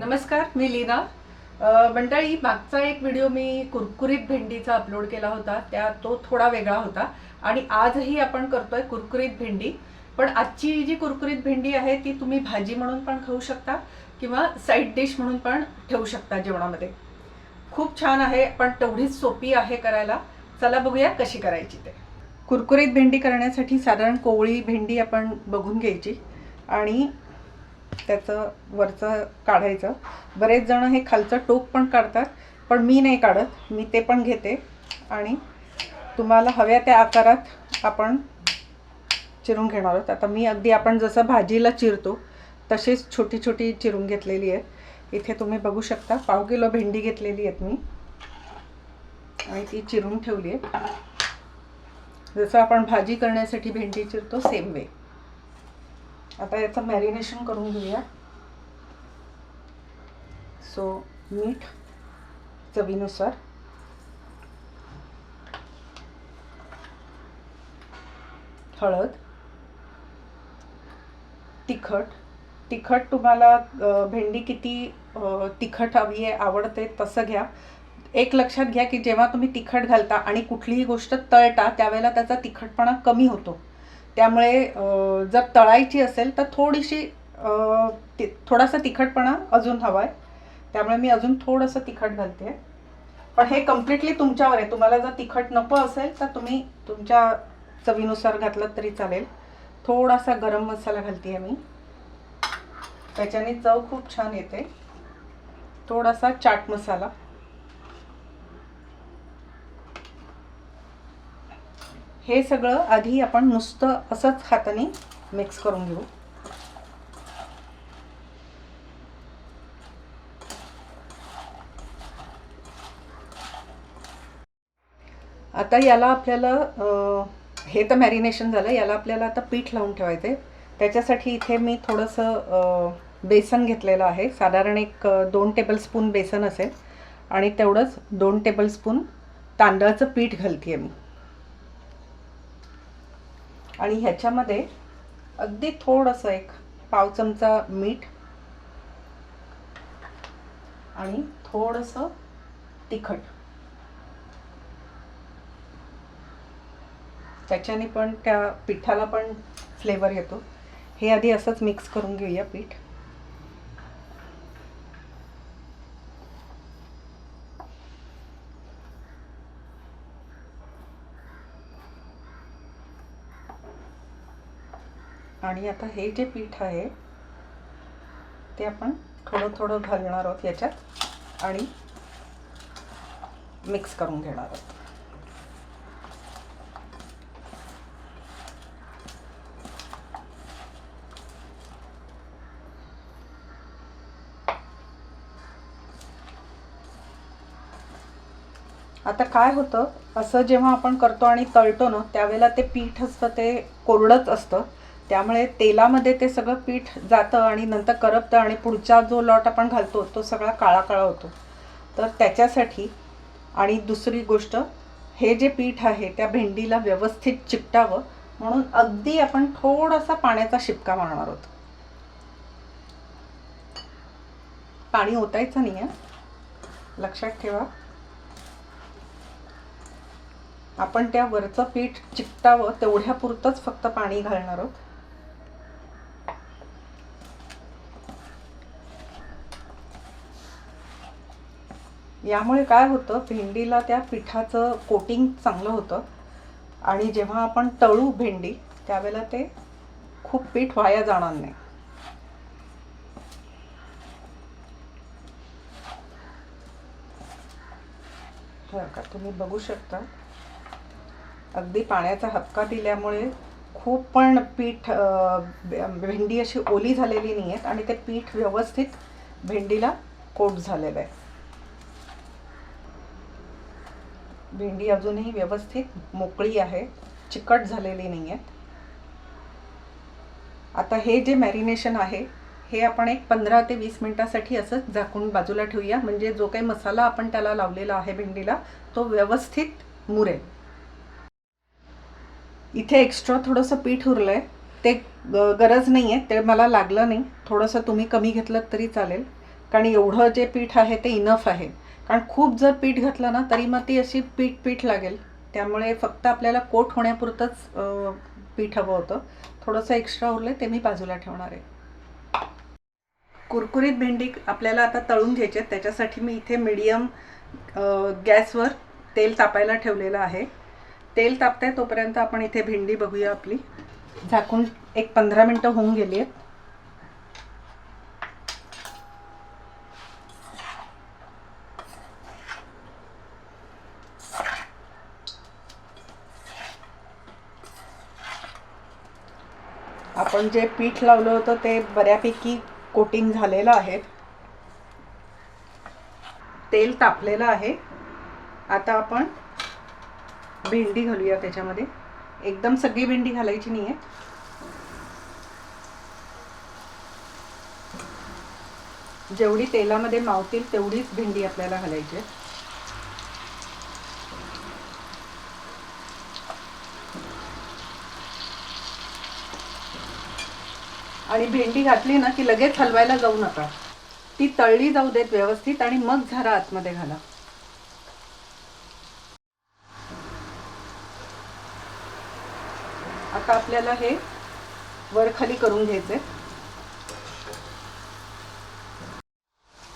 नमस्कार मी लीना. मंडळी मागचा एक व्हिडिओ मी कुरकुरीत भेंडीचा अपलोड केला होता त्या तो थोडा वेगळा होता आणि आजही आपण करतोय कुरकुरीत भेंडी. पण आजची जी कुरकुरीत भेंडी आहे ती तुम्ही भाजी म्हणून पण खाऊ शकता किंवा साईड डिश म्हणून पण ठेवू शकता जेवणामध्ये. खूप छान आहे पण तेवढीच सोपी आहे करायला. चला बघूया कशी करायची ते. कुरकुरीत भेंडी करण्यासाठी साधारण कोवळी भेंडी आपण बघून घ्यायची आणि त्याचं वरचं काढायचं. बरेच जण हे खालचं टोक पण काढतात पण मी नाही काढत. मी ते पण घेते. आणि तुम्हाला हव्या त्या आकारात आपण चिरून घेणार आहोत. आता मी अगदी आपण जसं भाजीला चिरतो तशीच छोटी छोटी चिरून घेतलेली आहे इथे तुम्ही बघू शकता पाव किलो भेंडी घेतलेली आहेत मी. आणि ती चिरून ठेवली आहे. जसं आपण भाजी करण्यासाठी भेंडी चिरतो सेम वे आता याचं मॅरिनेशन करून घेऊया. सो मीठ चवीनुसार. हळद. तिखट. तिखट तुम्हाला भेंडी किती तिखट हवी आहे आवडते तसं घ्या. एक लक्षात घ्या की जेव्हा तुम्ही तिखट घालता आणि कुठलीही गोष्ट तळता त्यावेळेला त्याचा तिखटपणा कमी होतो. त्यामुळे जर तळायची असेल तर थोडीशी ति- थोडासा तिखटपणा अजून हवा आहे त्यामुळे मी अजून थोडंसं तिखट घालते. पण हे कम्प्लिटली तुमच्यावर आहे. तुम्हाला जर तिखट नको असेल तर तुम्ही तुमच्या चवीनुसार घातलं तरी चालेल. थोडासा गरम मसाला घालते मी. त्याच्याने चव खूप छान येते. थोडासा चाट मसाला. हे सगळं आधी आपण नुसतं असंच हाताने मिक्स करून घेऊ. आता याला आपल्याला हे तर मॅरिनेशन झालं याला आपल्याला आता पीठ लावून ठेवायचं आहे त्याच्यासाठी इथे मी थोडंसं बेसन घेतलेलं आहे. साधारण एक दोन टेबलस्पून बेसन असेल. आणि तेवढंच दोन टेबलस्पून तांदळाचं पीठ घालते आहे मी. आणि ह्याच्यामध्ये अगदी थोडंसं एक पाव चमचा मीठ आणि थोडंसं तिखट. त्याच्याने पण त्या पिठाला पण फ्लेवर येतो. हे आधी असंच मिक्स करून घेऊया पीठ. आणि आता हे जे पीठ आहे ते आपण थोडं थोडं घालणार आहोत याच्यात आणि मिक्स करून घेणार आहोत. आता काय होतं असं जेव्हा आपण करतो आणि तळतो ना त्यावेळेला ते पीठ असतं ते कोरडंच असतं. त्यामुळे तेलामध्ये ते सगळं पीठ जातं आणि नंतर करपतं आणि पुढचा जो लॉट आपण घालतो तो सगळा काळा काळा होतो. तर त्याच्यासाठी आणि दुसरी गोष्ट हे जे पीठ आहे त्या भेंडीला व्यवस्थित चिकटावं म्हणून अगदी आपण थोडासा पाण्याचा शिपका मारणार आहोत. पाणी ओतायचं नाही आहे लक्षात ठेवा. आपण त्या वरचं पीठ चिकटावं तेवढ्यापुरतंच फक्त पाणी घालणार आहोत. यामुळे काय होतं भेंडीला त्या पिठाचं कोटिंग चांगलं होतं. आणि जेव्हा आपण तळू भेंडी त्यावेळेला ते खूप पीठ वाया जाणार नाही. बरं का तुम्ही बघू शकता. अगदी पाण्याचा हक्का दिल्यामुळे खूप पण पीठ भेंडी अशी ओली झालेली नाही आहेत आणि ते पीठ व्यवस्थित भेंडीला कोट झालेलं आहे. भेंडी अजूनही व्यवस्थित मोकळी आहे. चिकट झालेली नाही आहेत आता हे जे मॅरिनेशन आहे हे आपण एक पंधरा ते वीस मिनटासाठी असंच झाकून बाजूला ठेवूया. म्हणजे जो काही मसाला आपण त्याला लावलेला आहे भेंडीला तो व्यवस्थित मुरेल. इथे एक्स्ट्रा थोडंसं पीठ उरलं आहे ते गरज नाही आहे ते मला लागलं नाही. थोडंसं तुम्ही कमी घेतलं तरी चालेल. कारण एवढं जे पीठ आहे ते इनफ आहे. कारण खूप जर पीठ घातलं ना तरी मग ती अशी पीठ पीठ लागेल. त्यामुळे फक्त आपल्याला कोट होण्यापुरतंच पीठ हवं होतं. थोडंसं एक्स्ट्रा उरलं ते मी बाजूला ठेवणार आहे. कुरकुरीत भेंडी आपल्याला आता तळून घ्यायची आहेत. त्याच्यासाठी मी इथे मीडियम गॅसवर तेल तापायला ठेवलेलं आहे. तेल तापत आहे तोपर्यंत आपण इथे भेंडी बघूया आपली. झाकून एक पंधरा मिनटं होऊन गेली आहेत. आपण जे पीठ लावलं होतं ते बऱ्यापैकी कोटिंग झालेलं आहे. तेल तापलेलं आहे. आता आपण भेंडी घालूया त्याच्यामध्ये. एकदम सगळी भेंडी घालायची नाही आहे जेवढी तेलामध्ये मावतील तेवढीच भेंडी आपल्याला घालायची आहे. आणि भेंडी घातली ना की लगेच हलवायला जाऊ नका. ती तळली जाऊ देत व्यवस्थित आणि मग झारा आतमध्ये घाला. आता आपल्याला हे वर खाली करून घ्यायचे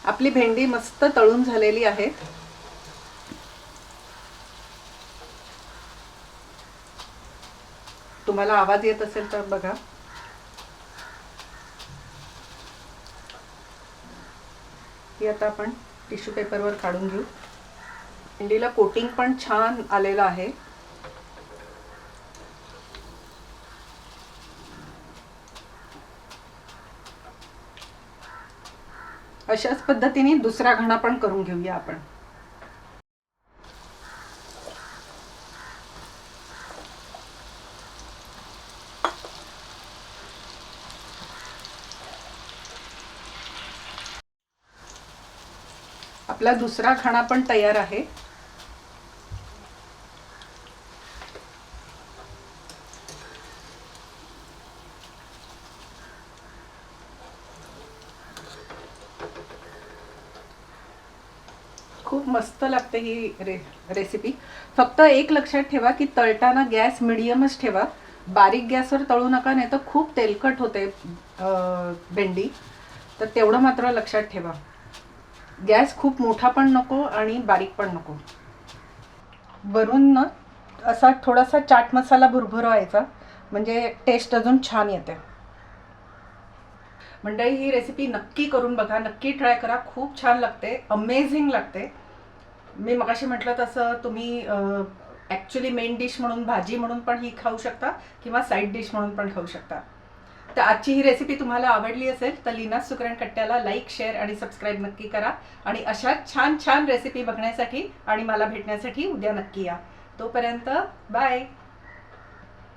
आपली भेंडी मस्त तळून झालेली आहे. तुम्हाला आवाज येत असेल तर बघा. ही आता आपण टिश्यू पेपरवर काढून घेऊ. भेंडीला कोटिंग पण छान आलेलं आहे. अशाच पद्धतीने दुसरा घणा पण करून घेऊया आपण. आपला दुसरा खाणा पण तयार आहे. खूप मस्त लागते ही रे रेसिपी फक्त एक लक्षात ठेवा की तळताना गॅस मिडियमच ठेवा. बारीक गॅसवर तळू नका नाही तर खूप तेलकट होते भेंडी. तर तेवढं मात्र लक्षात ठेवा. गॅस खूप मोठा पण नको आणि बारीक पण नको. वरून ना असा थोडासा चाट मसाला भुरभुरवायचा म्हणजे टेस्ट अजून छान येते. मंडळी ही रेसिपी नक्की करून बघा नक्की ट्राय करा खूप छान लागते अमेझिंग लागते. मी मगाशी म्हटलं तसं तुम्ही ॲक्च्युली मेन डिश म्हणून भाजी म्हणून पण ही खाऊ शकता किंवा साईड डिश म्हणून पण खाऊ शकता. तर आजची ही रेसिपी तुम्हाला आवडली असेल तर लीना सुकरण कट्ट्याला लाईक शेअर आणि सबस्क्राईब नक्की करा. आणि अशा छान छान रेसिपी बघण्यासाठी आणि मला भेटण्यासाठी उद्या नक्की या. तोपर्यंत बाय